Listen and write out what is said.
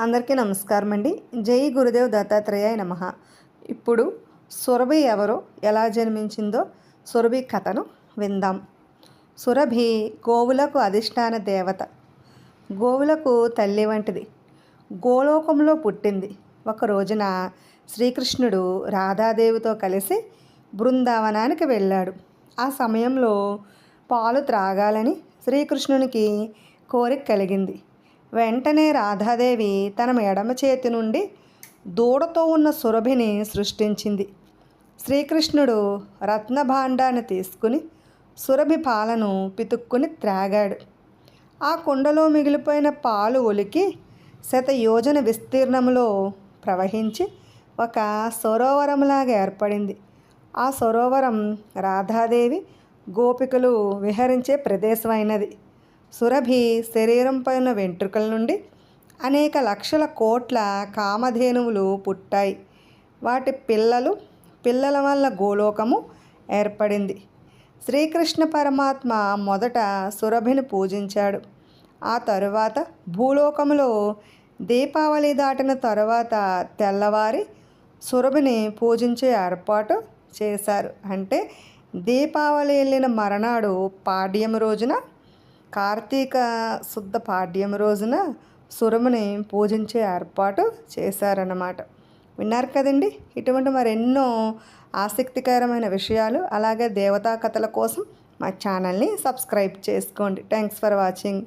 అందరికీ నమస్కారం అండి జై గురుదేవ్ దత్తాత్రేయ నమ. ఇప్పుడు సురభి ఎవరో ఎలా జన్మించిందో సురభి కథను విందాం. సురభి గోవులకు అధిష్టాన దేవత. గోవులకు తల్లి వంటిది. గోలోకంలో పుట్టింది. ఒక రోజున శ్రీకృష్ణుడు రాధాదేవితో కలిసి బృందావనానికి వెళ్ళాడు. ఆ సమయంలో పాలు త్రాగాలని శ్రీకృష్ణునికి కోరిక కలిగింది. వెంటనే రాధాదేవి తన ఎడమ చేతి నుండి దూడతో ఉన్న సురభిని సృష్టించింది. శ్రీకృష్ణుడు రత్నభాండాన్ని తీసుకుని సురభి పాలను పితుక్కుని త్రాగాడు. ఆ కుండలో మిగిలిపోయిన పాలు ఒలికి శత యోజన విస్తీర్ణంలో ప్రవహించి ఒక సరోవరంలాగా ఏర్పడింది. ఆ సరోవరం రాధాదేవి గోపికలు విహరించే ప్రదేశమైనది. సురభి శరీరంపై ఉన్న వెంట్రుకల నుండి అనేక లక్షల కోట్ల కామధేనువులు పుట్టాయి. వాటి పిల్లలు పిల్లల వల్ల గోలోకము ఏర్పడింది. శ్రీకృష్ణ పరమాత్మ మొదట సురభిని పూజించాడు. ఆ తరువాత భూలోకములో దీపావళి దాటిన తరువాత తెల్లవారి సురభిని పూజించే ఏర్పాటు చేశారు. అంటే దీపావళి వెళ్ళిన మరనాడు పాడ్యం రోజున కార్తీక శుద్ధ పాడ్యం రోజున సురముని పూజించే ఏర్పాటు చేశారన్నమాట. విన్నారు కదండి? ఇటువంటి మరెన్నో ఆసక్తికరమైన విషయాలు అలాగే దేవతా కథల కోసం మా ఛానల్ని సబ్స్క్రైబ్ చేసుకోండి. Thanks for watching.